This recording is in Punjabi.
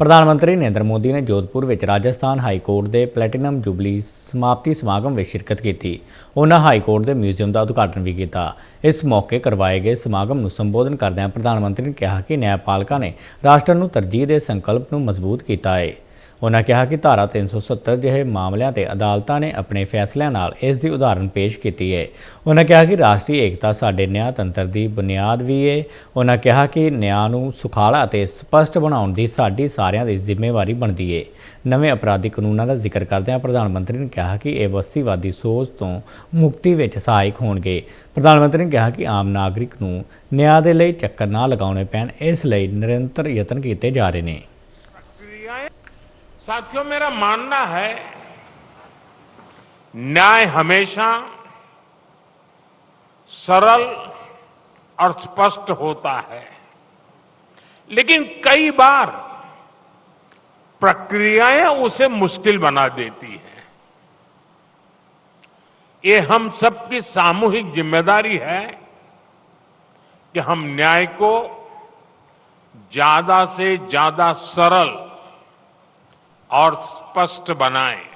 ਪ੍ਰਧਾਨ ਮੰਤਰੀ ਨਰਿੰਦਰ ਮੋਦੀ ਨੇ ਜੋਧਪੁਰ ਵਿੱਚ ਰਾਜਸਥਾਨ ਹਾਈ ਕੋਰਟ ਦੇ ਪਲੈਟੀਨਮ ਜੁਬਲੀ ਸਮਾਪਤੀ ਸਮਾਗਮ ਵਿੱਚ ਸ਼ਿਰਕਤ ਕੀਤੀ। ਉਹਨਾਂ ਹਾਈ ਕੋਰਟ ਦੇ ਮਿਊਜ਼ੀਅਮ ਦਾ ਉਦਘਾਟਨ ਵੀ ਕੀਤਾ। ਇਸ ਮੌਕੇ ਕਰਵਾਏ ਗਏ ਸਮਾਗਮ ਨੂੰ ਸੰਬੋਧਨ ਕਰਦਿਆਂ ਪ੍ਰਧਾਨ ਮੰਤਰੀ ਨੇ ਕਿਹਾ ਕਿ ਨਿਆਂਪਾਲਕਾਂ ਨੇ ਰਾਸ਼ਟਰ ਨੂੰ ਤਰਜੀਹ ਦੇ ਸੰਕਲਪ ਨੂੰ ਮਜ਼ਬੂਤ ਕੀਤਾ ਹੈ। ਉਹਨਾਂ ਕਿਹਾ ਕਿ ਧਾਰਾ 370 ਜਿਹੇ ਮਾਮਲਿਆਂ ਤੇ ਅਦਾਲਤਾਂ ਨੇ ਆਪਣੇ ਫੈਸਲਿਆਂ ਨਾਲ ਇਸ ਦੀ ਉਦਾਹਰਨ ਪੇਸ਼ ਕੀਤੀ ਹੈ ਉਹਨਾਂ ਕਿਹਾ ਕਿ ਰਾਸ਼ਟਰੀ ਏਕਤਾ ਸਾਡੇ ਨਿਆਂ ਤੰਤਰ ਦੀ ਬੁਨਿਆਦ ਵੀ ਹੈ ਉਹਨਾਂ ਕਿਹਾ ਕਿ ਨਿਆਂ ਨੂੰ ਸੁਖਾਲਾ ਅਤੇ ਸਪਸ਼ਟ ਬਣਾਉਣ ਦੀ ਸਾਡੀ ਸਾਰਿਆਂ ਦੀ ਜ਼ਿੰਮੇਵਾਰੀ ਬਣਦੀ ਹੈ ਨਵੇਂ ਅਪਰਾਧਿਕ ਕਾਨੂੰਨਾਂ ਦਾ ਜ਼ਿਕਰ ਕਰਦਿਆਂ ਪ੍ਰਧਾਨ ਮੰਤਰੀ ਨੇ ਕਿਹਾ ਕਿ ਇਹ ਵਸਤੀਵਾਦੀ ਸੋਚ ਤੋਂ ਮੁਕਤੀ ਵਿੱਚ ਸਹਾਇਕ ਹੋਣਗੇ। ਪ੍ਰਧਾਨ ਮੰਤਰੀ ਨੇ ਕਿਹਾ ਕਿ ਆਮ ਨਾਗਰਿਕ ਨੂੰ ਨਿਆਂ ਦੇ ਲਈ ਚੱਕਰ ਨਾ ਲਗਾਉਣੇ ਪੈਣ, ਇਸ ਲਈ ਨਿਰੰਤਰ ਯਤਨ ਕੀਤੇ ਜਾ ਰਹੇ ਨੇ। साथियों, मेरा मानना है, न्याय हमेशा सरल और स्पष्ट होता है। लेकिन कई बार प्रक्रियाएँ उसे मुश्किल बना देती हैं। ये हम सबकी सामूहिक ज़िम्मेदारी है कि हम न्याय को ज़्यादा से ज़्यादा सरल और स्पष्ट बनाएं